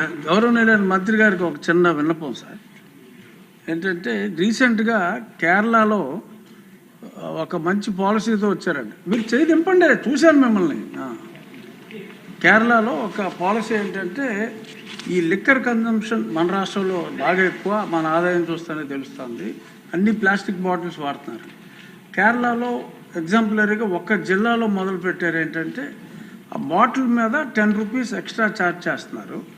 గౌరవనీయులైన మంత్రి గారికి ఒక చిన్న విన్నపం సార్. ఏంటంటే రీసెంట్గా కేరళలో ఒక మంచి పాలసీతో వచ్చారండి మీరు చేయి దింపండి చూశాను మిమ్మల్ని. కేరళలో ఒక పాలసీ ఏంటంటే ఈ లిక్కర్ కన్జంప్షన్ మన రాష్ట్రంలో బాగా ఎక్కువ మన ఆదాయం చూస్తేనే తెలుస్తుంది. అన్ని ప్లాస్టిక్ బాటిల్స్ వాడుతున్నారు. కేరళలో ఎగ్జాంపులరీగా ఒక్క జిల్లాలో మొదలుపెట్టారు ఏంటంటే ఆ బాటిల్ మీద టెన్ రూపీస్ ఎక్స్ట్రా ఛార్జ్ చేస్తున్నారు.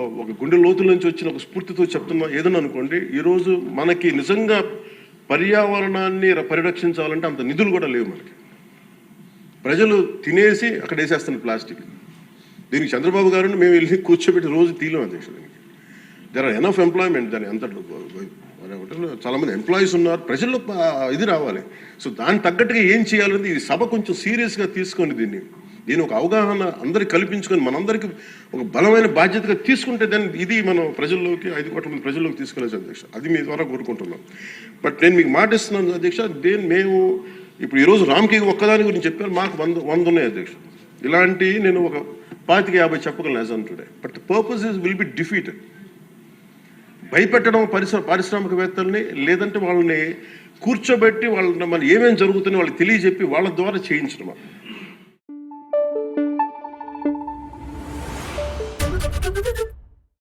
ఒక గుండె లోతుల నుంచి వచ్చిన ఒక స్ఫూర్తితో చెప్తున్నా ఏదని అనుకోండి ఈరోజు మనకి నిజంగా పర్యావరణాన్ని పరిరక్షించాలంటే అంత నిధులు కూడా లేవు మనకి. ప్రజలు తినేసి అక్కడ వేసేస్తున్న ప్లాస్టిక్. దీనికి చంద్రబాబు గారిని మేము వెళ్ళి కూర్చోబెట్టి రోజు తీయలేం అధ్యక్ష దీనికి. దర్ ఆర్ ఎనఫ్ ఎంప్లాయ్మెంట్ దాని ఎంత చాలామంది ఎంప్లాయీస్ ఉన్నారు. ప్రజల్లో ఇది రావాలి. సో దాని తగ్గట్టుగా ఏం చేయాలనేది ఈ సభ కొంచెం సీరియస్గా తీసుకొని దీన్ని. దీని ఒక అవగాహన అందరికి కల్పించుకొని మనందరికి ఒక బలమైన బాధ్యతగా తీసుకుంటే దాన్ని ఇది మనం ప్రజల్లోకి ఐదు కోట్ల మంది ప్రజల్లోకి తీసుకెళ్ళచ్చు అధ్యక్ష. అది మీ ద్వారా కోరుకుంటున్నాం. బట్ నేను మీకు మాట ఇస్తున్నాను అధ్యక్ష దేని మేము ఇప్పుడు ఈరోజు రామ్కి ఒక్కదాని గురించి చెప్పాను మాకు వంద వంద ఉన్నాయి అధ్యక్ష. ఇలాంటి నేను ఒక పాతిక యాభై చెప్పగలను as on today but purpose is will be defeated భయపెట్టడం పరిశ్ర పారిశ్రామికవేత్తల్ని లేదంటే వాళ్ళని కూర్చోబెట్టి వాళ్ళని మన ఏమేమి జరుగుతుందో వాళ్ళకి తెలియజెప్పి వాళ్ళ ద్వారా చేయించడం